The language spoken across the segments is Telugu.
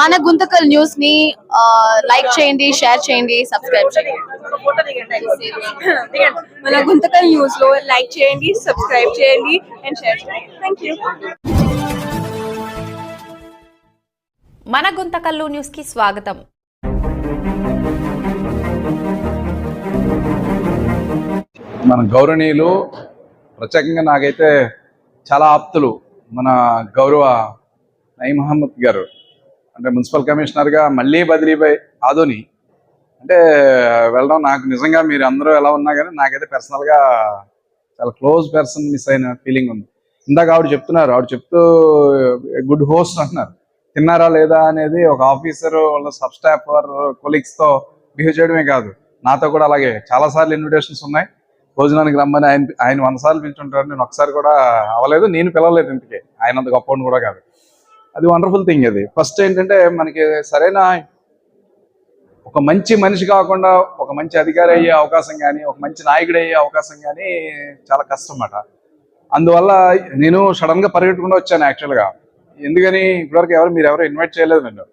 మన గుంతకల్ న్యూస్ని లైక్ చేయండి షేర్ చేయండి సబ్స్క్రైబ్ చేయండి. మన గుంతకల్ న్యూస్లో లైక్ చేయండి సబ్స్క్రైబ్ చేయండి అండ్ షేర్ చేయండి. థ్యాంక్ యూ మన గుంతకల్లు న్యూస్కి స్వాగతం. మన గౌరవనీయులు ప్రత్యేకంగా నాకైతే చాలా ఆప్తులు మన గౌరవ నయీ మహమ్మద్ గారు. అంటే మున్సిపల్ కమిషనర్గా మళ్ళీ బదిలీపై ఆదోని. అంటే వెళ్ళడం నాకు నిజంగా మీరు అందరూ ఎలా ఉన్నా కానీ నాకైతే పర్సనల్గా చాలా క్లోజ్ పర్సన్ మిస్ అయిన ఫీలింగ్ ఉంది. ఇందాక ఆవిడ చెప్తున్నారు ఆవిడ చెప్తూ గుడ్ హోస్ట్ అంటున్నారు. తిన్నారా లేదా అనేది ఒక ఆఫీసర్ వాళ్ళ సబ్ స్టాఫ్ కొలీగ్స్తో బిహేవ్ చేయడమే కాదు. నాతో కూడా అలాగే చాలాసార్లు ఇన్విటేషన్స్ ఉన్నాయి. భోజనానికి రమ్మని ఆయన ఆయన వంద సార్లు పిలుచుంటారు నేను ఒకసారి కూడా అవ్వలేదు నేను పిలవలేదు ఇంటికి ఆయన అంత గొప్ప కూడా కాదు. అది వండర్ఫుల్ థింగ్ అది. ఫస్ట్ ఏంటంటే మనకి సరైన ఒక మంచి మనిషి కాకుండా ఒక మంచి అధికారి అయ్యే అవకాశం కానీ ఒక మంచి నాయకుడు అయ్యే అవకాశం కానీ చాలా కష్టం అన్నమాట అందువల్ల నేను సడన్గా పరిగెట్టుకుండా పరిగెట్టుకుంటూ వచ్చాను యాక్చువల్గా ఎందుకని ఇప్పటివరకు ఎవరు మీరు ఎవరు ఇన్వైట్ చేయలేదు నన్ను.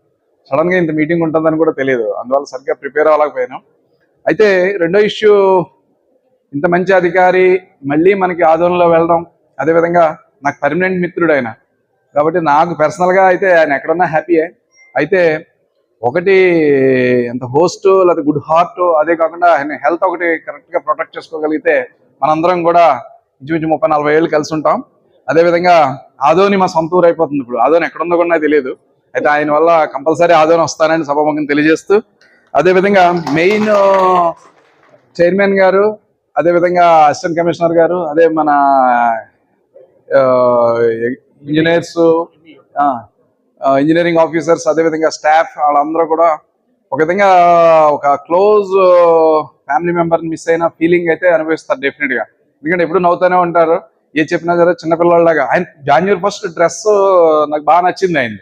సడన్గా ఇంత మీటింగ్ ఉంటుందని కూడా తెలియదు. అందువల్ల సరిగ్గా ప్రిపేర్ అవ్వలేకపోయాను. అయితే రెండో ఇష్యూ ఇంత మంచి అధికారి మళ్ళీ మనకి ఆదోళనలో వెళ్ళడం అదేవిధంగా నాకు పర్మనెంట్ మిత్రుడు ఆయన. కాబట్టి నాకు పర్సనల్గా అయితే ఆయన ఎక్కడన్నా హ్యాపీయే అయితే ఒకటి ఎంత హోస్ట్ లేదా గుడ్ హార్ట్ అదే కాకుండా ఆయన హెల్త్ ఒకటి కరెక్ట్గా ప్రొటెక్ట్ చేసుకోగలిగితే మనందరం కూడా ఇంచుమించు ముప్పై నలభై ఏళ్ళు కలిసి ఉంటాం. అదేవిధంగా ఆదోని మా సొంత ఊరు అయిపోతుంది ఇప్పుడు. ఆదోని ఎక్కడుందో కూడా నాకు తెలియదు. అయితే ఆయన వల్ల కంపల్సరీ ఆదోని వస్తానని సభాముఖం తెలియజేస్తూ అదేవిధంగా మెయిన్ చైర్మన్ గారు అదేవిధంగా అసిస్టెంట్ కమిషనర్ గారు అదే మన ఇంజనీర్స్ ఇంజనీరింగ్ ఆఫీసర్స్ అదేవిధంగా స్టాఫ్ వాళ్ళందరూ కూడా ఒక విధంగా ఒక క్లోజ్ ఫ్యామిలీ మెంబర్ మిస్ అయిన ఫీలింగ్ అయితే అనుభవిస్తారు డెఫినెట్గా. ఎందుకంటే ఎప్పుడు నవ్వుతూనే ఉంటారు. ఏ చెప్పినా సరే చిన్నపిల్లలాగా ఆయన జాన్యూర్ ఫస్ట్ డ్రెస్ నాకు బాగా నచ్చింది ఆయన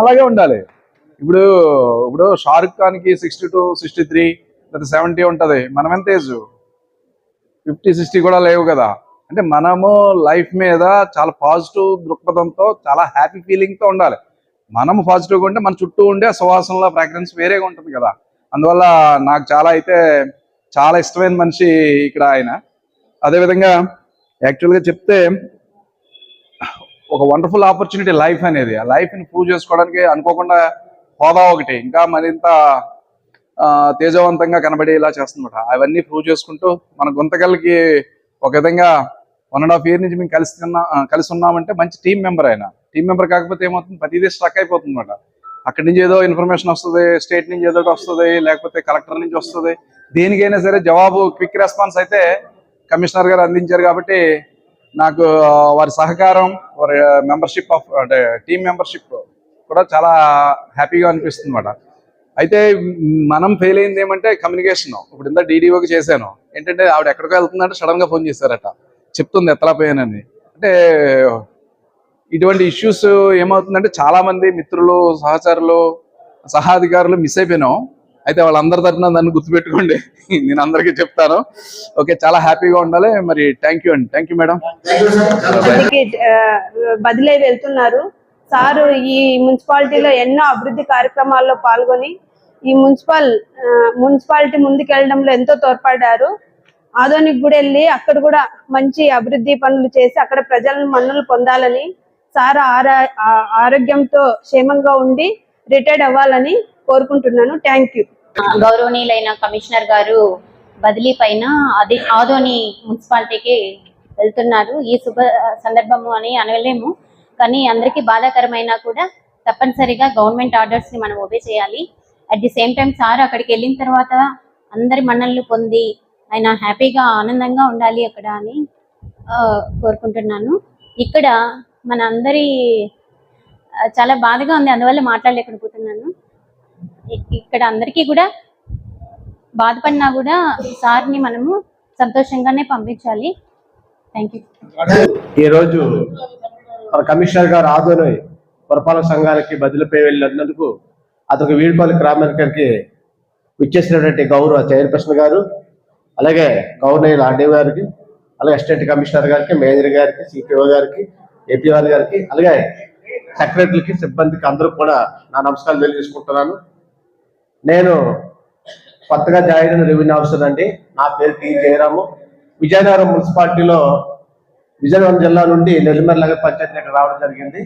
అలాగే ఉండాలి. ఇప్పుడు ఇప్పుడు షారుఖ్ ఖాన్కి సిక్స్టీ టూ సిక్స్టీ త్రీ లేదా సెవెంటీ ఉంటది. మనం ఎంత ఏజ్ ఫిఫ్టీ సిక్స్టీ కూడా లేవు కదా. అంటే మనము లైఫ్ మీద చాలా పాజిటివ్ దృక్పథంతో చాలా హ్యాపీ ఫీలింగ్తో ఉండాలి. మనము పాజిటివ్గా ఉంటే మన చుట్టూ ఉండే సువాసనల ఫ్రాగ్రెన్స్ వేరేగా ఉంటుంది కదా. అందువల్ల నాకు చాలా అయితే చాలా ఇష్టమైన మనిషి ఇక్కడ ఆయన. అదేవిధంగా యాక్చువల్గా చెప్తే ఒక వండర్ఫుల్ ఆపర్చునిటీ లైఫ్ అనేది ఆ లైఫ్ని ప్రూవ్ చేసుకోవడానికి అనుకోకుండా హోదా ఒకటి. ఇంకా మరింత తేజవంతంగా కనబడేలా చేస్తుందన్నమాట. అవన్నీ ప్రూవ్ చేసుకుంటూ మన గుంతకల్కి ఒక విధంగా వన్ అండ్ హాఫ్ ఇయర్ నుంచి మేము కలిసి ఉన్నా కలిసి ఉన్నామంటే మంచి టీం మెంబర్ ఆయన. టీం మెంబర్ కాకపోతే ఏమవుతుంది? ప్రతిదీ స్ట్రక్ అయిపోతుంది అనమాట అక్కడి నుంచి ఏదో ఇన్ఫర్మేషన్ వస్తుంది స్టేట్ నుంచి ఏదో ఒకటి వస్తుంది లేకపోతే కలెక్టర్ నుంచి వస్తుంది. దేనికైనా సరే జవాబు క్విక్ రెస్పాన్స్ అయితే కమిషనర్ గారు అందించారు కాబట్టి నాకు వారి సహకారం వారి మెంబర్షిప్ ఆఫ్ అంటే టీం మెంబర్షిప్ కూడా చాలా హ్యాపీగా అనిపిస్తుంది అనమాట అయితే మనం ఫెయిల్ అయింది ఏమంటే కమ్యూనికేషన్. ఇప్పుడు ఇంత డీడీఓకి చేశాను. ఏంటంటే ఆవిడ ఎక్కడికో వెళ్తుందంటే సడన్గా ఫోన్ చేశారట. చెప్తుంది ఎత్తలేకపోయానని అంటే ఇటువంటి ఇష్యూస్ ఏమవుతుందంటే చాలా మంది మిత్రులు సహచరులు సహాధికారులు మిస్ అయిపోయినాం. అయితే వాళ్ళందరి తరఫున దాన్ని గుర్తుపెట్టుకోండి. నేను అందరికీ చెప్తాను. ఓకే చాలా హ్యాపీగా ఉండాలి. మరి థ్యాంక్ యూ అండి. థ్యాంక్ యూ మేడం బదిలీ వెళ్తున్నారు. సారు ఈ మున్సిపాలిటీలో ఎన్నో అభివృద్ధి కార్యక్రమాల్లో పాల్గొని ఈ మున్సిపల్ మున్సిపాలిటీ ముందుకెళ్ళడంలో ఎంతో తోడ్పడ్డారు. ఆదోనికి కూడా వెళ్ళి అక్కడ కూడా మంచి అభివృద్ధి పనులు చేసి అక్కడ ప్రజలను మన్నులు పొందాలని సార్ ఆరా ఆ- ఆరోగ్యంతో క్షేమంగా ఉండి రిటైర్డ్ అవ్వాలని కోరుకుంటున్నాను. Thank you. గౌరవనీయులైన కమిషనర్ గారు బదిలీ పైన అది ఆదోని మున్సిపాలిటీకి వెళ్తున్నారు. ఈ శుభ సందర్భము అని అనలేము కానీ అందరికీ బాధాకరమైనా కూడా తప్పనిసరిగా గవర్నమెంట్ ఆర్డర్స్ని మనం ఒబే చేయాలి. At the same time sir అక్కడికి వెళ్ళిన తర్వాత అందరి మన్ననలు పొంది ఆయన హ్యాపీగా ఆనందంగా ఉండాలి అక్కడ అని కోరుకుంటున్నాను. ఇక్కడ మన అందరి చాలా బాధగా ఉంది అందువల్ల మాట్లాడలేకపోతున్నాను. ఇక్కడ అందరికీ కూడా బాధపడినా కూడా సార్ని మనము సంతోషంగానే పంపించాలి. Thank you. ఈరోజు మన కమిషనర్ గారు ఆదోని పురపాలక సంఘానికి బదిలీపై వెళ్ళినందుకు అతనికి వీడిపల్లి గ్రామానికి విచ్చేసినటువంటి గౌరవ చైర్పర్సన్ గారు అలాగే గవర్నర్ ఆర్డీఓ గారికి అలాగే అసిస్టెంట్ కమిషనర్ గారికి మేనేజర్ గారికి సిపిఓ గారికి ఏపీఆర్ గారికి అలాగే సెక్రటరీకి సిబ్బందికి అందరూ కూడా నా నమస్కారాలు తెలియజేసుకుంటున్నాను. నేను కొత్తగా జాయిన్ అయిన రెవెన్యూ ఆఫీసర్ అండి. నా పేరు టి జయరాము. విజయనగరం మున్సిపాలిటీలో విజయనగరం జిల్లా నుండి నెల్లిమర్లగ పంచాయతీ ఇక్కడ రావడం జరిగింది.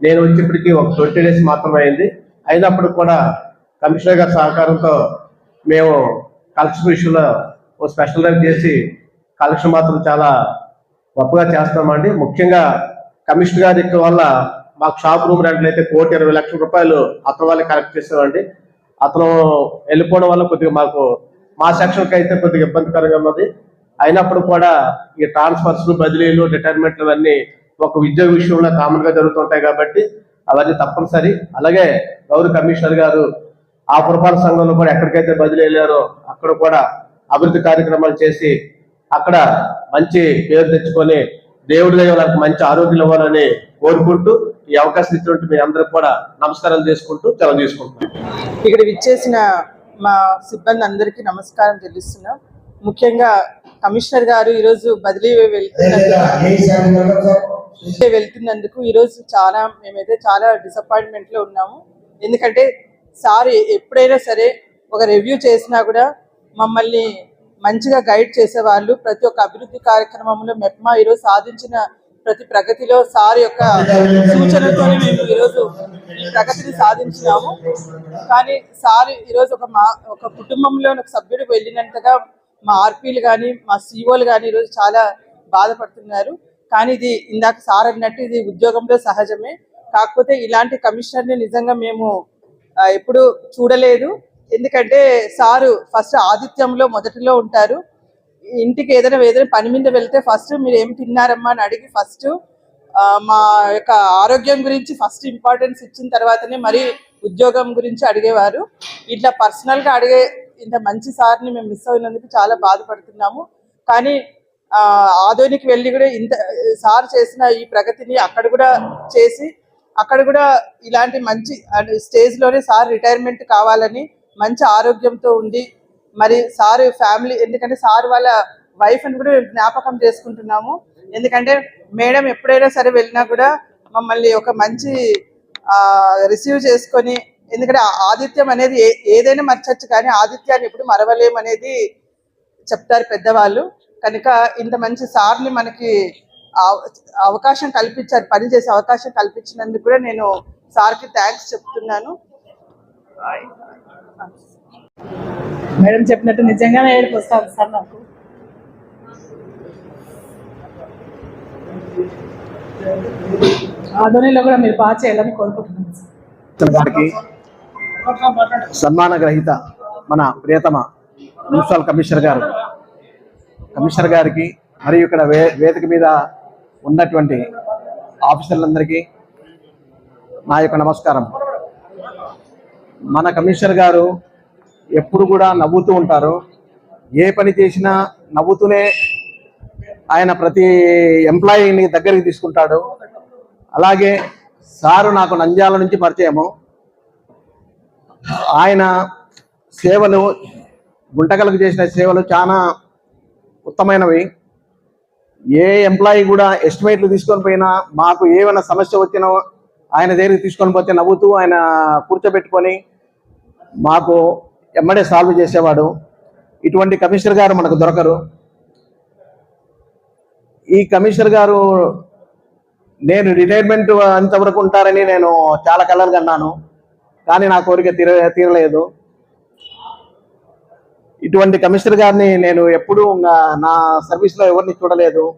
నేను వచ్చి ఒక ట్వంటీ డేస్ మాత్రమే అయింది. అయినప్పుడు కూడా కమిషనర్ గారి సహకారంతో మేము కలెక్షన్ విషయంలో ఓ స్పెషల్ డ్రైవ్ చేసి కలెక్షన్ మాత్రం చాలా గొప్పగా చేస్తామండి. ముఖ్యంగా కమిషనర్ గారి వల్ల మాకు షాప్ రూమ్ రెంట్లు అయితే కోటి ఇరవై లక్షల రూపాయలు అతను వాళ్ళే కలెక్ట్ చేసామండి అతను వెళ్ళిపోవడం వల్ల కొద్దిగా మాకు మా సెక్షన్కి అయితే కొద్దిగా ఇబ్బందికరంగా ఉన్నది. అయినప్పుడు కూడా ఈ ట్రాన్స్ఫర్స్ బదిలీలు రిటైర్మెంట్లు అవన్నీ ఒక ఉద్యోగ విషయంలో కామన్గా జరుగుతుంటాయి కాబట్టి అవన్నీ తప్పనిసరి. అలాగే గౌరవ కమిషనర్ గారు ఆ పురపాలక సంఘంలో కూడా ఎక్కడికైతే బదిలీ వెళ్ళారో అక్కడ కూడా అభివృద్ధి కార్యక్రమాలు చేసి అక్కడ మంచి పేరు తెచ్చుకొని దేవుడి దగ్గర వాళ్ళకి మంచి ఆరోగ్యం ఇవ్వాలని కోరుకుంటూ ఈ అవకాశం ఇచ్చినట్టు మీ అందరికి కూడా నమస్కారాలు చేసుకుంటూ సెలవు తీసుకుంటున్నాను. ఇక్కడ విచ్చేసిన మా సిబ్బంది అందరికీ నమస్కారం తెలుస్తున్నాం. ముఖ్యంగా కమిషనర్ గారు ఈరోజు బదిలీ వెళ్తున్నందుకు వెళ్తున్నందుకు ఈరోజు చాలా మేమైతే చాలా డిసప్పాయింట్మెంట్లో ఉన్నాము. ఎందుకంటే సార్ ఎప్పుడైనా సరే ఒక రివ్యూ చేసినా కూడా మమ్మల్ని మంచిగా గైడ్ చేసేవాళ్ళు. ప్రతి ఒక్క అభివృద్ధి కార్యక్రమంలో మెప్మా ఈరోజు సాధించిన ప్రతి ప్రగతిలో సార్ యొక్క సూచనలతోనే మేము ఈరోజు ఈ ప్రగతిని సాధించినాము. కానీ సార్ ఈరోజు ఒక మా ఒక కుటుంబంలో ఒక సభ్యుడు వెళ్ళినంతగా మా ఆర్పీలు కానీ మా సీఓలు కానీ ఈరోజు చాలా బాధపడుతున్నారు. కానీ ఇది ఇందాక సార్ అన్నట్టు ఇది ఉద్యోగంలో సహజమే. కాకపోతే ఇలాంటి కమిషనర్ని నిజంగా మేము ఎప్పుడు చూడలేదు. ఎందుకంటే సారు ఫస్ట్ ఆదిత్యంలో మొదటిలో ఉంటారు. ఇంటికి ఏదైనా ఏదైనా పని మీద వెళ్తే ఫస్ట్ మీరు ఏం తిన్నారమ్మా అని అడిగి ఫస్ట్ మా యొక్క ఆరోగ్యం గురించి ఫస్ట్ ఇంపార్టెన్స్ ఇచ్చిన తర్వాతనే మరి ఉద్యోగం గురించి అడిగేవారు. ఇట్లా పర్సనల్గా అడిగే ఇంత మంచి సార్ని మేము మిస్ అయినందుకు చాలా బాధపడుతున్నాము. కానీ ఆదోనికి వెళ్ళి కూడా ఇంత సార్ చేసిన ఈ ప్రగతిని అక్కడ కూడా చేసి అక్కడ కూడా ఇలాంటి మంచి స్టేజ్లోనే సార్ రిటైర్మెంట్ కావాలని మంచి ఆరోగ్యంతో ఉండి మరి సార్ ఫ్యామిలీ ఎందుకంటే సార్ వాళ్ళ వైఫ్ అని కూడా జ్ఞాపకం చేసుకుంటున్నాము. ఎందుకంటే మేడం ఎప్పుడైనా సరే వెళ్ళినా కూడా మమ్మల్ని ఒక మంచి రిసీవ్ చేసుకొని ఎందుకంటే ఆదిత్యం అనేది ఏ- ఏదైనా మర్చచ్చు కానీ ఆదిత్యాన్ని ఎప్పుడు మరవలేమనేది చెప్తారు పెద్దవాళ్ళు. కనుక ఇంత మంచి సార్ని మనకి అవ- అవకాశం కల్పించారు పని చేసే అవకాశం కల్పించినందుకు కూడా నేను సార్కి థ్యాంక్స్ చెప్తున్నాను. మేడం చెప్పినట్టు నిజంగానే ఏడుపు వస్తుంది సార్ నాకు. ఆధ్వర్యంలో కూడా మీరు బాగా చేయాలని కోరుకుంటున్నాను గారికి సన్మాన గ్రహీత మన ప్రియతమ మున్సిపల్ కమిషనర్ గారు. కమిషనర్ గారికి మరియు ఇక్కడ వే వేదిక మీద ఉన్నటువంటి ఆఫీసర్లందరికీ నా యొక్క నమస్కారం. మన కమిషనర్ గారు ఎప్పుడు కూడా నవ్వుతూ ఉంటారు. ఏ పని చేసినా నవ్వుతూనే ఆయన ప్రతి ఎంప్లాయీని దగ్గరికి తీసుకుంటాడు. అలాగే సారు నాకు నంద్యాల నుంచి పరిచయము. ఆయన సేవలు గుంటకలకు చేసిన సేవలు చాలా ఉత్తమైనవి. ఏ ఎంప్లాయీ కూడా ఎస్టిమేట్లు తీసుకొని పోయినా మాకు ఏమైనా సమస్య వచ్చినా ఆయన దగ్గరికి తీసుకొని పోతే నవ్వుతూ ఆయన కూర్చోబెట్టుకొని మాకు ఎమ్మడే సాల్వ్ చేసేవాడు. ఇటువంటి కమిషనర్ గారు మనకు దొరకరు. ఈ కమిషనర్ గారు నేను రిటైర్మెంట్ అంతవరకు ఉంటారని నేను చాలా కలర్గా అన్నాను కానీ నా కోరిక తీర తీరలేదు. ఇటువంటి కమిషనర్ గారిని నేను ఎప్పుడూ నా- నా సర్వీస్లో ఎవరిని చూడలేదు.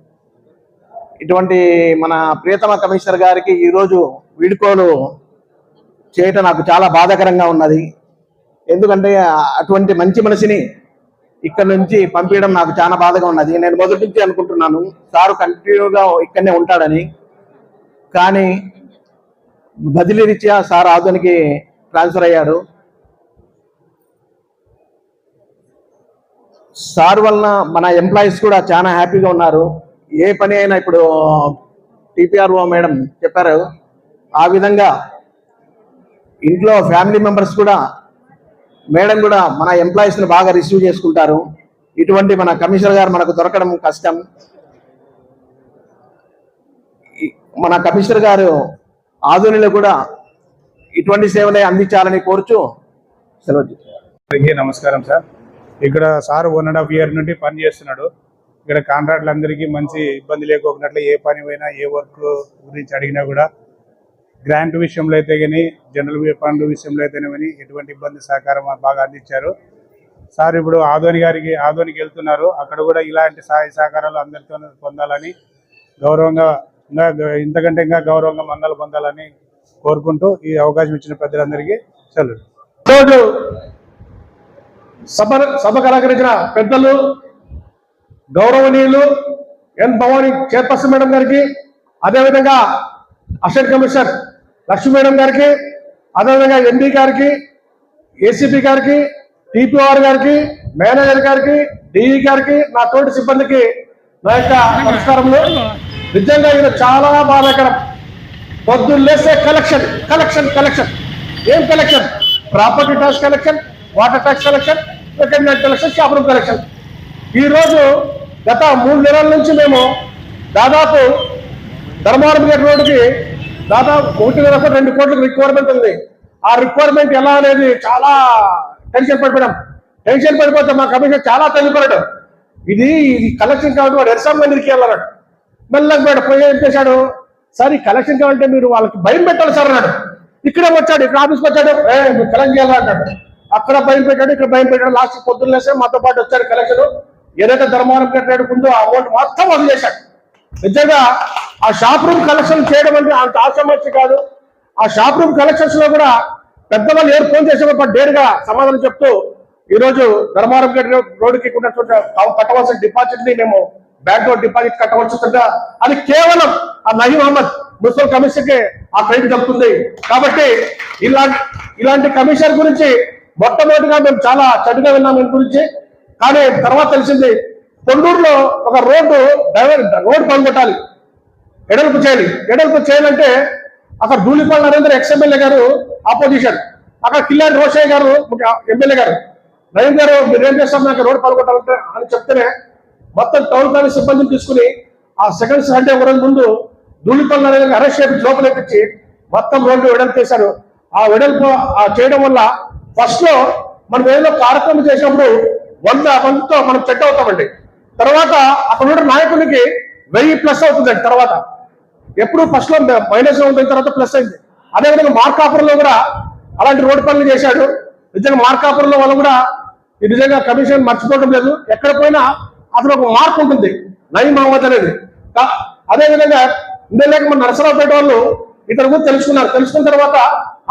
ఇటువంటి మన ప్రియతమ కమిషనర్ గారికి ఈరోజు వీడుకోలు చేయటం నాకు చాలా బాధాకరంగా ఉన్నది. ఎందుకంటే అటువంటి మంచి మనిషిని ఇక్కడ నుంచి పంపించడం నాకు చాలా బాధగా ఉన్నది. నేను మొదటి నుంచి అనుకుంటున్నాను సారు కంటిన్యూగా ఇక్కడనే ఉంటాడని. కానీ బదిలీ రీత్యా సార్ ఆధునికి ట్రాన్స్ఫర్ అయ్యాడు. సార్ వలన మన ఎంప్లాయీస్ కూడా చాలా హ్యాపీగా ఉన్నారు. ఏ పని అయినా ఇప్పుడు టీపీఆర్ఓ మేడం చెప్పారు ఆ విధంగా ఇంట్లో ఫ్యామిలీ మెంబర్స్ కూడా మేడం కూడా మన ఎంప్లాయీస్ని బాగా రిసీవ్ చేసుకుంటారు. ఇటువంటి మన కమిషనర్ గారు మనకు దొరకడం కష్టం. మన కమిషనర్ గారు ఆధునిలో కూడా ఇటువంటి సేవలే అందించాలని కోరుచు సెలవు నమస్కారం సార్. ఇక్కడ sir one and half year నుండి పని చేస్తున్నాడు. ఇక్కడ కాంట్రాక్టులందరికీ మంచి ఇబ్బంది లేకోకున్నట్లు ఏ పని పోయినా ఏ వర్క్ గురించి అడిగినా కూడా గ్రాంట్ విషయంలో అయితే కానీ జనరల్ ఫండ్ విషయంలో అయితేనే కానీ ఎటువంటి ఇబ్బంది సహకారం బాగా అందించారు. సార్ ఇప్పుడు ఆదోని గారికి ఆదోనికి వెళ్తున్నారు. అక్కడ కూడా ఇలాంటి సహాయ సహకారాలు అందరితో పొందాలని గౌరవంగా ఇంకా ఇంతకంటే ఇంకా గౌరవంగా మందలు పొందాలని కోరుకుంటూ ఈ అవకాశం ఇచ్చిన పెద్దలందరికీ సెలవు. ఈరోజు సభ సభకు అలంకరించిన పెద్దలు గౌరవనీయులు ఎన్ భవానీ చైర్పర్సన్ మేడం గారికి అదేవిధంగా అసిస్టెంట్ కమిషనర్ లక్ష్మీ మేడం గారికి అదేవిధంగా ఎండీ గారికి ఏసీపీ గారికి టీపీఆర్ గారికి మేనేజర్ గారికి డిఈ గారికి నా తోటి సిబ్బందికి నా యొక్క నమస్కారములు. నిజంగా ఇది చాలా బాధాకరం. పొద్దున్నేసే కలెక్షన్ కలెక్షన్ కలెక్షన్. ఏం collection? Property tax collection water tax collection second collection Shapuram collection. ఈరోజు గత మూడు నెలల నుంచి మేము దాదాపు ధర్మవరం గేట్ రోడ్డుకి దాదాపు ఒకటి వేల రెండు కోట్ల రిక్వైర్మెంట్ ఉంది. ఆ రిక్వైర్మెంట్ ఎలా అనేది చాలా టెన్షన్ పడిపోయాం టెన్షన్ పడిపోతే మా కమిషన్ చాలా తల్లిపడడం ఇది ఇది కలెక్షన్ కాబట్టి వాడు ఎరసాం మందిరికి వెళ్ళాడు మెల్లగా పోయాడు పోయి ఏం చేశాడు? సార్ ఈ కలెక్షన్ కావాలంటే మీరు వాళ్ళకి భయం పెట్టాలి సార్ అన్నాడు. ఇక్కడే వచ్చాడు ఇక్కడ ఆఫీస్కి వచ్చాడు. ఏ మీరు కలెక్ట్ చేయాలన్నాడు అక్కడ భయం పెట్టాడు ఇక్కడ భయం పెట్టాడు. లాస్ట్ పొద్దున్నేసే మాతో పాటు వచ్చాడు కలెక్షన్ ఏదైతే ధర్మవరం కట్టాడు ముందు ఆ అమౌంట్ మొత్తం వదిలేశాడు. నిజంగా ఆ షాప్ రూమ్ కలెక్షన్ చేయడం అంటే అంత ఆసమస్య కాదు. ఆ షాప్ రూమ్ కలెక్షన్స్లో కూడా పెద్దవాళ్ళు ఎవరు ఫోన్ చేసేటప్పుడు డేరుగా సమాధానం చెప్తూ ఈ రోజు ధర్మవరం గేట్ రోడ్డుకి ఉన్నటువంటి తాము కట్టవలసిన డిపాజిట్ని మేము బ్యాంక్లో డిపాజిట్ కట్టవలసిందిగా అది కేవలం ఆ నహీం అహ్మద్ మున్సిపల్ కమిషన్కి ఆ క్రెడిట్ దక్కుతుంది. కాబట్టి ఇలాంటి ఇలాంటి కమిషన్ గురించి మొట్టమొదటిగా మేము చాలా చెడుగా విన్నాం గురించి. కానీ తర్వాత తెలిసింది పొండూరులో ఒక రోడ్డు డైవర్ రోడ్డు పనికొట్టాలి ఎడల్పు చేయాలి. ఎడల్పు చేయాలంటే అక్కడ ధూళిపాల్ నరేంద్ర ఎక్స్ ఎమ్మెల్యే గారు ఆపోజిషన్. అక్కడ కిల్లారి రోషయ్య గారు ఎమ్మెల్యే గారు. నవీన్ గారు మీరు ఏం చేస్తాం నాకు రోడ్డు పాల్గొట్టాలంటే అని చెప్తేనే మొత్తం టౌన్ ప్లానింగ్ సిబ్బందిని తీసుకుని ఆ సెకండ్ సండే ఒక రోజు ముందు ధూళిపాల్ నరేంద్ర అరెస్ట్ చేసి లోపల మొత్తం రోడ్డు వెడల్పు చేశారు. ఆ వెడల్పు ఆ చేయడం వల్ల ఫస్ట్లో మనం ఏదో కార్యక్రమం చేసినప్పుడు వంద మందితో మనం చెట్ అవుతామండి. తర్వాత అక్కడ ఉన్న నాయకునికి వెయ్యి ప్లస్ అవుతుందండి తర్వాత. ఎప్పుడు ఫస్ట్లో మైనస్ ఉంటుంది తర్వాత ప్లస్ అయింది. అదేవిధంగా మార్కాపురంలో కూడా అలాంటి రోడ్డు పనులు చేశాడు. నిజంగా మార్కాపురంలో వాళ్ళు కూడా ఈ నిజంగా కమిషన్ మర్చిపోవడం లేదు. ఎక్కడ పోయినా అతను ఒక మార్క్ ఉంటుంది. నయీ మహమ్మద్ అనేది. అదేవిధంగా ఇందులో మన నరసరావుపేట వాళ్ళు ఇతను కూడా తెలుసుకున్నారు. తెలుసుకున్న తర్వాత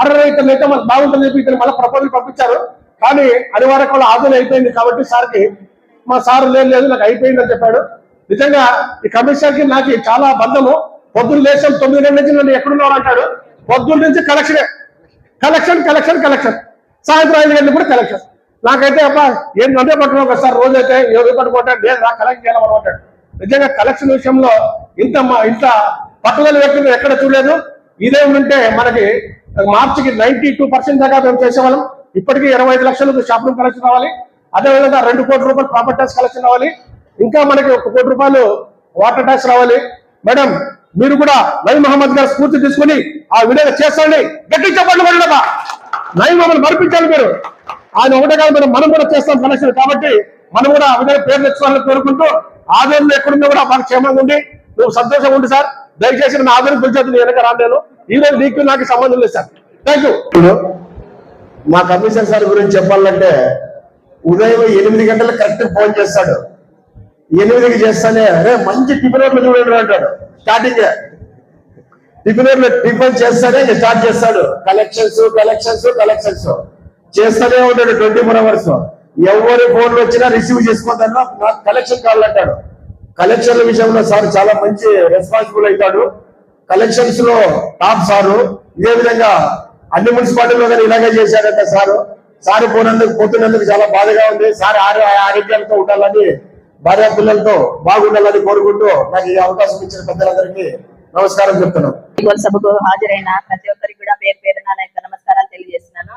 అరే ఇతను అయితే మనకు బాగుంటుంది చెప్పి ఇతను మళ్ళీ ప్రపోజల్ పంపించారు. కానీ అనివార్య కూడా ఆదులు అయిపోయింది కాబట్టి సార్కి మా సార్ లేదు లేదు నాకు అయిపోయిందని చెప్పాడు. నిజంగా ఈ కమిషన్కి నాకు చాలా బంధము. పొద్దున్న లేచాం తొమ్మిది గంటల నుంచి నన్ను ఎక్కడున్నావు అంటాడు. పొద్దున్న నుంచి కలెక్షనే. Collection collection collection. సాయంత్రం ఐదు గంటలు కూడా కలెక్షన్. నాకైతే అబ్బా ఏం గంటే పట్టుకున్నావు ఒకసారి రోజైతే ఏదో పట్టుకుంటాడు? లేదు నా కలెక్ట్ చేయాలనుకుంటాడు నిజంగా కలెక్షన్ విషయంలో ఇంత మా- ఇంత పట్టుదల వ్యక్తులు ఎక్కడ చూడలేదు. ఇదే ఉంటే మనకి మార్చికి నైన్టీ టూ పర్సెంట్ దాకా మేము చేసేవాళ్ళం. ఇప్పటికీ ఇరవై ఐదు లక్షలకు షాపింగ్ కలెక్షన్ రావాలి. అదేవిధంగా రెండు కోట్ల రూపాయలు ప్రాపర్టీ ట్యాక్స్ కలెక్షన్ రావాలి. ఇంకా మనకి ఒక కోటి రూపాయలు వాటర్ ట్యాక్స్ రావాలి. మేడం మీరు కూడా నయీ మహమ్మద్ గారు స్ఫూర్తి తీసుకుని ఆ విధంగా చేస్తాండి. గట్టి చెప్పండి పడలేదా నై మహమ్మద్ మరిపించాలి మీరు. ఆయన ఒకటే కాదు మనం మనం కూడా చేస్తాం కలెక్షన్ కాబట్టి మనం కూడా ఆ విధంగా పేరు తెచ్చుకోవాలని కోరుకుంటూ ఆదరణ ఎక్కడున్నా కూడా మాకు క్షేమంగా ఉండి నువ్వు సంతోషంగా ఉండి సార్. దయచేసి నా ఆదరణ పిలిచేది నేను వెనక రాలేను ఈ రోజు నీకు నాకు సంబంధం లేదు సార్. థ్యాంక్ యూ మా కమిషనర్ సార్ గురించి చెప్పాలంటే ఉదయం ఎనిమిది గంటలకు కరెక్ట్ ఫోన్ చేస్తాడు. ఎనిమిదికి చేస్తానే అరే మంచి టిఫిన్ రోడ్లు చూడండి అంటాడు. స్టార్టింగ్ టిఫిన్ రోడ్లు టిఫిన్ చేస్తానే స్టార్ట్ చేస్తాడు. కలెక్షన్స్ కలెక్షన్స్ కలెక్షన్స్ చేస్తానే ఉంటాడు ట్వంటీ ఫోర్ అవర్స్ ఎవరి ఫోన్లు వచ్చినా రిసీవ్ చేసుకోదన్నా నాకు కలెక్షన్ కావాలంటాడు. కలెక్షన్ల విషయంలో సార్ చాలా మంచి రెస్పాన్సిబుల్ అవుతాడు. కలెక్షన్స్లో టాప్ సారు. ఇదే విధంగా అన్ని మున్సిపాలిటీలో కానీ ఇలాగే చేశారంట సారు. సార్ పోనందుకు పోతున్నందుకు చాలా బాధగా ఉంది. సార్ ఆరోగ్యాలతో ఉండాలని భార్య పిల్లలతో బాగుండాలని కోరుకుంటూ నాకు ఈ అవకాశం ఇచ్చిన పెద్దలందరికీ నమస్కారం చెప్తున్నాను సభకు హాజరైన ప్రతి ఒక్కరికి కూడా పేరు పేరున నా నమస్కారాలు తెలియజేస్తున్నాను.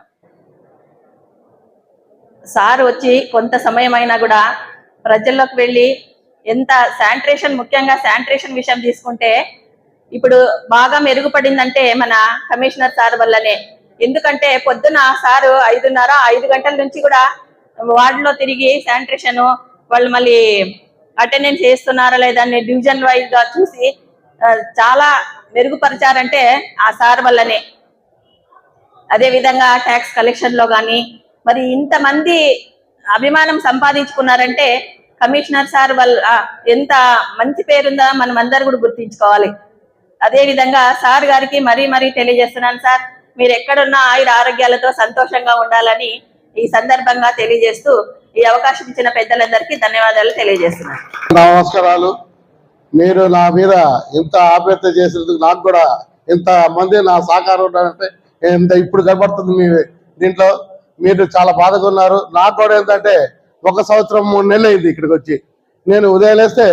సార్ వచ్చి కొంత సమయం అయినా కూడా ప్రజల్లోకి వెళ్ళి ఎంత శానిటేషన్ ముఖ్యంగా శానిటేషన్ విషయం తీసుకుంటే ఇప్పుడు బాగా మెరుగుపడిందంటే మన కమిషనర్ సార్ వల్లనే. ఎందుకంటే పొద్దున సారు ఐదున్నర ఐదు గంటల నుంచి కూడా వార్డులో తిరిగి శానిటేషన్ వాళ్ళు మళ్ళీ అటెండెన్స్ చేస్తున్నారా లేదా అని డివిజన్ వైజ్గా చూసి చాలా మెరుగుపరిచారంటే ఆ సార్ వల్లనే. అదే విధంగా ట్యాక్స్ కలెక్షన్లో గాని మరి ఇంతమంది అభిమానం సంపాదించుకున్నారంటే కమిషనర్ సార్ వల్ల ఎంత మంచి పేరుందా మనం అందరు కూడా గుర్తించుకోవాలి. అదే విధంగా సార్ గారికి మరీ మరీ తెలియజేస్తున్నాను సార్. మీరు ఎక్కడున్నా ఆయుర ఆరోగ్యాలతో సంతోషంగా ఉండాలని ఈ సందర్భంగా తెలియజేస్తూ ఈ అవకాశం ఇచ్చిన పెద్దలందరికీ ధన్యవాదాలు తెలియజేస్తున్నాను. నమస్కారాలు. మీరు నా మీద ఇంత ఆప్యత చేసినందుకు నాకు కూడా ఇంత మంది నా సహకారం ఉండాలంటే ఇంత ఇప్పుడు కనబడుతుంది మీ దీంట్లో. మీరు చాలా బాధగా ఉన్నారు. నాకు కూడా ఏంటంటే ఒక సంవత్సరం మూడు నెలలు అయింది ఇక్కడికి వచ్చి. నేను ఉదయం లేస్తే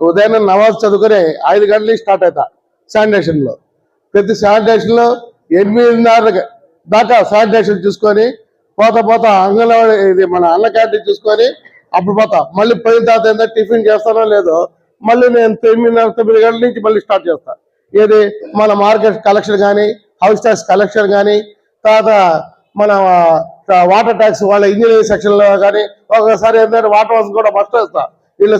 ఉదయం నమాజ్ చదువుకుని ఐదు గంటలకి స్టార్ట్ అవుతా శానిటేషన్లో. ప్రతి శానిటేషన్లో ఎనిమిదిన్నర దాకా శానిటేషన్ చూసుకొని పోత పోతా అంగన్వాడీ ఇది మన అన్న క్యాంటీన్ చూసుకొని అప్పుడు పోతా. మళ్ళీ పోయిన తర్వాత ఏంటంటే టిఫిన్ చేస్తానో లేదో మళ్ళీ నేను తొమ్మిదిన్నర తొమ్మిది గంటల నుంచి మళ్ళీ స్టార్ట్ చేస్తా. ఏది మన మార్కెట్ కలెక్షన్ కానీ హౌస్ ట్యాక్స్ కలెక్షన్ కానీ తర్వాత మన వాటర్ ట్యాక్స్ వాళ్ళ ఇంజనీరింగ్ సెక్షన్లో కానీ ఒకసారి ఏంటంటే వాటర్ వర్క్స్ కూడా ఫస్ట్ వేస్తా. వీళ్ళు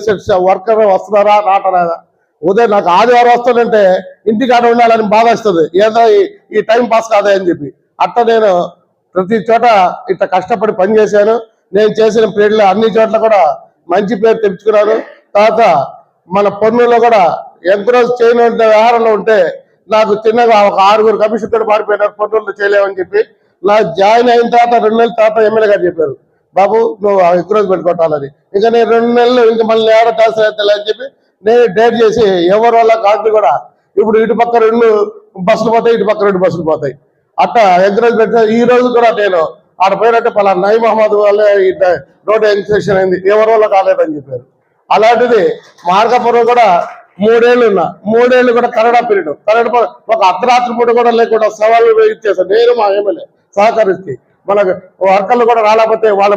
వర్కర్ వస్తున్నారా రాటరాదా ఉదయం నాకు ఆదివారం వస్తానంటే ఇంటికాడ ఉండాలని బాధ వస్తుంది. ఏదో ఈ- ఈ టైం పాస్ కాదా అని చెప్పి. అట్లా నేను ప్రతి చోట ఇట్లా కష్టపడి పని చేశాను. నేను చేసిన పీరియడ్లో అన్ని చోట్ల కూడా మంచి పేరు తెచ్చుకున్నాను. తర్వాత మన పన్నులో కూడా ఎంకరేజ్ చేయని వ్యవహారంలో ఉంటే నాకు చిన్నగా ఒక ఆరుగురు కమిషన్ కూడా మారిపోయినారు పన్నుల్లో చేయలేమని చెప్పి. నా జాయిన్ అయిన తర్వాత రెండు నెలల తర్వాత ఎమ్మెల్యే గారు చెప్పారు బాబు నువ్వు ఎంకరేజ్ పెట్టుకోవాలని ఇంకా నేను రెండు నెలలు ఇంకా మళ్ళీ ఎవరో ట్రాన్స్ఫర్ అని చెప్పి నేను డేట్ చేసి ఎవరి వల్ల కాదు కూడా. ఇప్పుడు ఇటు పక్క రెండు బస్సులు పోతాయి ఇటు పక్క రెండు బస్సులు పోతాయి. అట్ట ఎంకరేజ్ పెట్టిన ఈ రోజు కూడా నేను ఆడ పోయినట్టే పలానా నై మహమ్మద్ వల్ల రోడ్డు డ- రోడ్ అయింది. ఎవరి వల్ల కాలేదని చెప్పారు. అలాంటిది మార్గపురం కూడా మూడేళ్ళు ఉన్నా. మూడేళ్ళు కూడా కన్నడ పీరియడ్. కన్నడ ఒక అర్ధరాత్రి పూట కూడా లేకుండా సవాళ్ళు ఇచ్చేస్తాను నేను మా ఎమ్మెల్యే సహకరించి మనకు వర్కర్లు కూడా రాలేకపోతే వాళ్ళు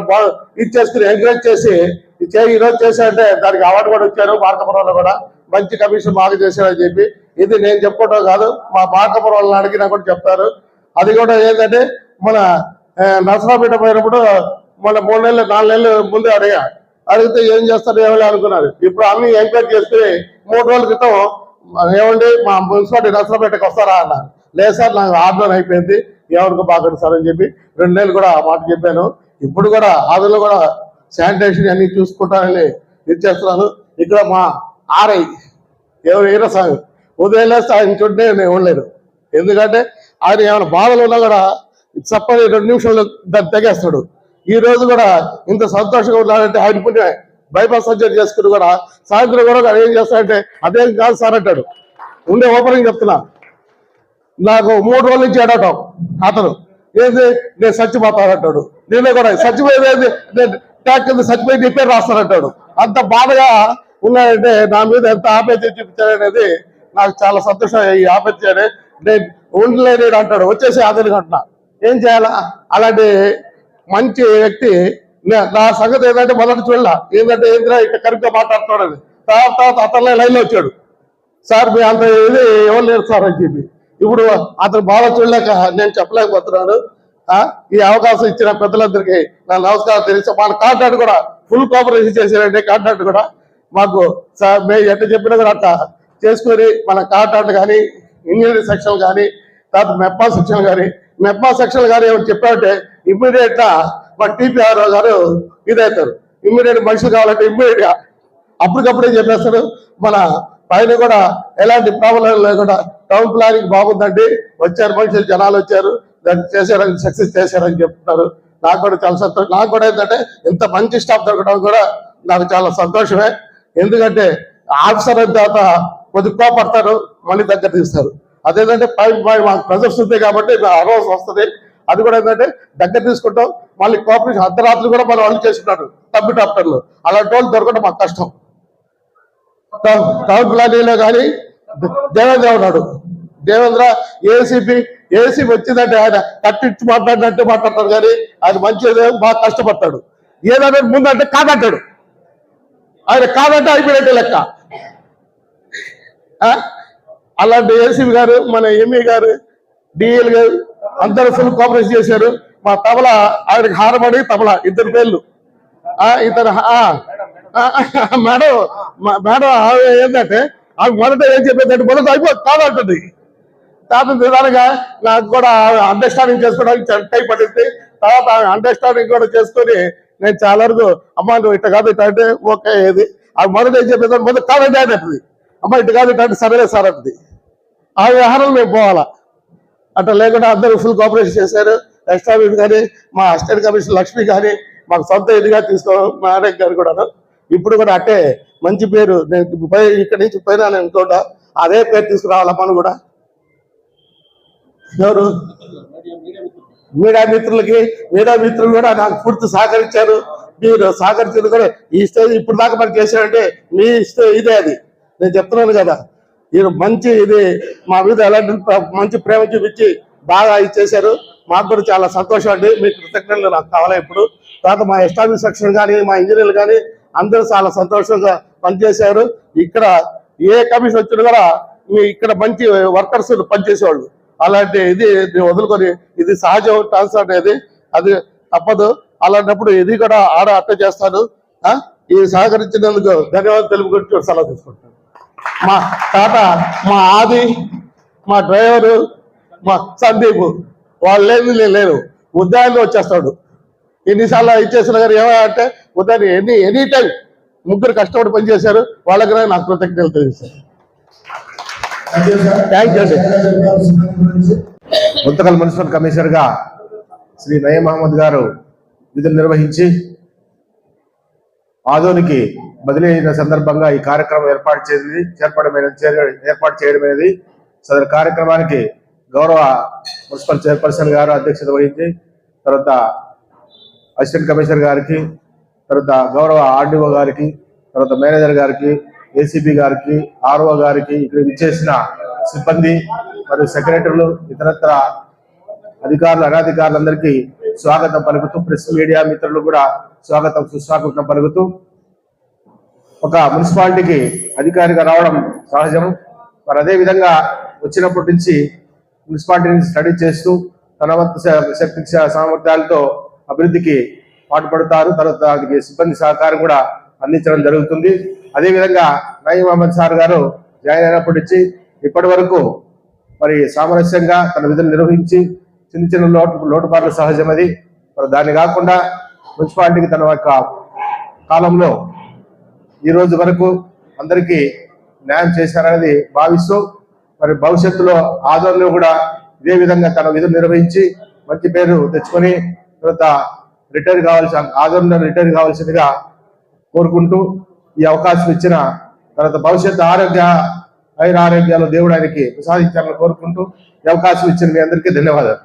ఇచ్చేసుకుని ఎంకరేజ్ చేసి ఇచ్చే ఈ రోజు చేశారంటే దానికి అవార్డు కూడా వచ్చారు మార్కపురంలో కూడా. మంచి కమిషన్ మాకు చేశారని చెప్పి. ఇది నేను చెప్పుకోవటం కాదు మా మార్కపురం వాళ్ళని అడిగినా కూడా చెప్తారు. అది కూడా ఏంటంటే మన ఆ, పోయినప్పుడు మన మూడు నెలలు నాలుగు నెలలు ముందే అడిగా. అడిగితే ఏం చేస్తారు ఏమని అనుకున్నారు. ఇప్పుడు అన్ని ఎంక్వైరీ చేస్తే మూడు రోజుల క్రితం ఏమండి మా మున్సిపాలిటీ నరసరావుపేటకి వస్తారా? అన్నారు. లేదు సార్ నాకు ఆర్డర్ అయిపోయింది. ఎవరికి బాగుంది సార్ అని చెప్పి రెండు నెలలు కూడా ఆ మాట చెప్పాను. ఇప్పుడు కూడా ఆదులో కూడా శానిటేషన్ అన్ని చూసుకుంటానని ఇచ్చేస్తున్నాను ఇక్కడ మా ఆర్ఐ ఎవరు ఈరసాగు ఉదయం లేస్తే ఆయన చుట్టే నేను ఉండలేదు ఎందుకంటే ఆయన ఏమైనా బాధలు ఉన్నా కూడా చెప్పని రెండు నిమిషాలు దాన్ని తెగేస్తాడు. ఈ రోజు కూడా ఇంత సంతోషంగా ఉన్నాడంటే ఆయన పుణ్యమే. బైపాస్ సర్జరీ చేసుకుని కూడా సాయంత్రం కూడా ఏం చేస్తాడంటే అదేం కాదు సార్ అంటాడు. ఉండే ఓపెనింగ్ చెప్తున్నా. నాకు మూడు రోజుల నుంచి ఏడటం అతను ఏంది? నేను చచ్చిపోతానంటాడు. నేనే కూడా చచ్చిపోయేది ట్యాక్ కింద చచ్చిపోయి నీ పేరు రాస్తానంటాడు అంత బాధగా ఉన్నాడంటే నా మీద ఎంత ఆపేత్యం చూపించాడనేది నాకు చాలా సంతోషం. ఈ ఆపేత్యాన్ని నేను ఉండలేడు అంటాడు. వచ్చేసి అతనికి అంటున్నా. ఏం చేయాలా? అలాంటి మంచి వ్యక్తి నే- నా సంగతి ఏంటంటే మొదటి చూడాల. ఏంటంటే ఏంద్రా ఇట్లా కరెక్ట్గా మాట్లాడుతున్నాడు తర్వాత తర్వాత అతనే లైన్లో వచ్చాడు. సార్ మీ అంత ఇది ఎవరు లేరు సార్ అని చెప్పి. ఇప్పుడు అతను బాగా చూడలేక నేను చెప్పలేకపోతున్నాను. ఈ అవకాశం ఇచ్చిన పెద్దలందరికీ నా నమస్కారం తెలిసి మన కాంట్రాక్ట్ కూడా ఫుల్ కోఆపరేషన్ చేశారండి కాంట్రాక్ట్ కూడా. మాకు సార్ మేము ఎట్లా చెప్పినా కూడా అట్లా చేసుకొని మన కాంట్రాక్ట్ కానీ ఇంజనీరింగ్ సెక్షన్ కానీ తర్వాత మెప్పా సెక్షన్ కానీ మెప్పా సెక్షన్ కానీ ఏమైనా చెప్పామంటే ఇమ్మీడియట్గా మా టీపీఆర్ గారు ఇదవుతారు ఇమ్మీడియట్ మనుషులు కావాలంటే ఇమ్మీడియట్గా అప్పటికప్పుడే చెప్పేస్తారు. మన పైన కూడా ఎలాంటి ప్రాబ్లం లేకుండా టౌన్ ప్లానింగ్ బాగుందండి. వచ్చారు మనుషులు జనాలు వచ్చారు. దాన్ని చేశారని సక్సెస్ చేశారని చెప్తున్నారు. నాకు కూడా చాలా సంతోషం నాకు కూడా ఏంటంటే ఇంత మంచి స్టాఫ్ దొరకడం కూడా నాకు చాలా సంతోషమే. ఎందుకంటే ఆఫీసర్ తర్వాత కొద్ది కోపడతారు మళ్ళీ దగ్గర తీస్తారు. అదేంటంటే పై పై మాకు ప్రెజర్స్ ఉంది కాబట్టి అరోస్ వస్తుంది. అది కూడా ఏంటంటే దగ్గర తీసుకుంటాం మళ్ళీ కోఆపరేషన్ అర్ధరాత్రులు కూడా మనం వాళ్ళు చేసుకుంటారు తప్పి డాక్టర్లు అలాంటి వాళ్ళు దొరకడం మాకు కష్టం. టౌన్ టౌన్ కానీ దేవేంద్ర ఉన్నాడు. దేవేంద్ర ఏసీపీ ఏసీ వచ్చిందంటే ఆయన కట్టించి మాట్లాడినట్టు మాట్లాడతాడు కానీ ఆయన మంచిది బాగా కష్టపడతాడు. ఏదంటే ముందంటే కాదంటాడు. ఆయన కాదంటే అయిపోయినట్టే లెక్క. ఆ? అలాంటి ఏసీబీ గారు మన ఎంఈ గారు డిఎల్ గారు అందరూ ఫుల్ కోఆపరేషన్ చేశారు. మా తబల ఆయనకి హారమడి తబల ఇద్దరు పేర్లు. ఆ, ఇతను ఆ, మేడం మేడం ఏంటంటే ఆమె మొదట ఏం చెప్పేదంటే మొదట అయిపో కాదంటుంది. తర్వాత నిదానంగా నాకు కూడా అండర్స్టాండింగ్ చేసుకోవడానికి టైం పడింది తర్వాత అండర్స్టాండింగ్ కూడా చేసుకొని నేను చాలా వరకు అమ్మ నువ్వు ఇట్ట కాదు ఇట్ట అంటే ఓకే ఏది? అది మొదటి ఏం చెప్పేది మొదట కాదండి అంటుంది అమ్మ ఇటు కాదు ఇట్ట అంటే సరేలే సార్ అంటుంది ఆ వ్యవహారం మేము పోవాలా? అట్లా లేకుండా అందరూ ఫుల్ కోఆపరేషన్ చేశారు. ఎక్స్ట్రా కానీ మా అసిస్టెంట్ కమిషనర్ లక్ష్మి కానీ మాకు సొంత ఇదిగా తీసుకో మా ఆర్ఎక్ గారు కూడా ఇప్పుడు కూడా అట్టే మంచి పేరు. నేను పై ఇక్కడి నుంచి పోయినా నేను అనుకుంటా అదే పేరు తీసుకురావాలమ్మను కూడా ఎవరు? మీడియా మిత్రులకి మీడియా మిత్రులు కూడా నాకు పూర్తి సహకరించారు. మీరు సహకరించింది కూడా ఈ స్టేజ్ ఇప్పుడు దాకా మరి చేశారంటే మీ స్టే ఇదే అది. నేను చెప్తున్నాను కదా మీరు మంచి ఇది మా మీద ఎలాంటి ప్ర- మంచి ప్రేమ చూపించి బాగా ఇచ్చేశారు మాకు కూడా చాలా సంతోషం అండి. మీ కృతజ్ఞతలు నాకు కావాలి ఇప్పుడు. తర్వాత మా ఎస్టాబ్లిష్ సెక్షన్ కానీ మా ఇంజనీర్లు కానీ అందరూ చాలా సంతోషంగా పనిచేశారు. ఇక్కడ ఏ కమిషన్ వచ్చినా కూడా మీ ఇక్కడ మంచి వర్కర్స్ పనిచేసేవాళ్ళు. అలాంటి ఇది నేను వదులుకొని ఇది సహజం ట్రాన్స్ఫర్ అనేది అది తప్పదు. అలాంటప్పుడు ఇది కూడా ఆడ అట్ట చేస్తాను. ఆ? ఈ సహకరించినందుకు ధన్యవాదాలు తెలుపుకుంటూ సలహా తీసుకుంటాను. మా తాత మా ఆది మా డ్రైవరు మా సందీప్ వాళ్ళు లేదు నేను లేరు ఉదయాన్నే వచ్చేస్తాడు. ఎన్నిసార్లు ఇచ్చేసిన గారు ఏమంటే ఉదయం ఎనీ ఎనీ టైం ముగ్గురు కష్టపడి పనిచేశారు. వాళ్ళకి నాకు కృతజ్ఞతలు తెలియజేశారు థ్యాంక్ యూ అండి గుంతకల్ మున్సిపల్ కమిషనర్గా శ్రీ నయీం మహమ్మద్ గారు విధులు నిర్వహించి ఆదోనికి బదిలీ అయిన సందర్భంగా ఈ కార్యక్రమం ఏర్పాటు చేసింది చేర్పడం ఏర్పాటు చేయడం అనేది సదరు కార్యక్రమానికి గౌరవ మున్సిపల్ చైర్పర్సన్ గారు అధ్యక్షత వహించి తర్వాత అసిస్టెంట్ కమిషనర్ గారికి తర్వాత గౌరవ ఆర్డీఓ గారికి తర్వాత మేనేజర్ గారికి ఏసీబీ గారికి ఆర్ఓ గారికి ఇక్కడ విచ్చేసిన సిబ్బంది మరియు సెక్రటరీలు ఇతరత్ర అధికారులు అనధికారులందరికీ స్వాగతం పలుకుతూ ప్రెస్ మీడియా మిత్రులు కూడా స్వాగతం సుస్వాగతం పలుకుతూ ఒక మున్సిపాలిటీకి అధికారిగా రావడం సహజం. మరి అదే విధంగా వచ్చినప్పటి నుంచి మున్సిపాలిటీని స్టడీ చేస్తూ తన శక్తి సామర్థ్యాలతో అభివృద్ధికి పాటుపడతారు. తర్వాత దానికి సిబ్బంది సహకారం కూడా అందించడం జరుగుతుంది. అదేవిధంగా నయీం అహ్మద్ సార్ గారు జాయిన్ అయినప్పటి నుంచి ఇప్పటి వరకు మరి సామరస్యంగా తన విధులు నిర్వహించి చిన్న చిన్న లోటు లోటుపాట్లు సహజమది. మరి దాన్ని కాకుండా మున్సిపాలిటీకి తన యొక్క కాలంలో ఈ రోజు వరకు అందరికీ న్యాయం చేశారనేది భావిస్తూ మరి భవిష్యత్తులో ఆదరణలో కూడా ఇదే విధంగా తన విధులు నిర్వహించి మంచి పేరు తెచ్చుకొని తర్వాత రిటైర్ కావాల్సిన ఆదరణ రిటైర్ కావాల్సిందిగా కోరుకుంటూ ఈ అవకాశం ఇచ్చిన తర్వాత భవిష్యత్తు ఆరోగ్య ఐర ఆరోగ్యాలు దేవుడు ఆయనకి ప్రసాదించాలని కోరుకుంటూ ఈ అవకాశం ఇచ్చిన మీ అందరికీ ధన్యవాదాలు.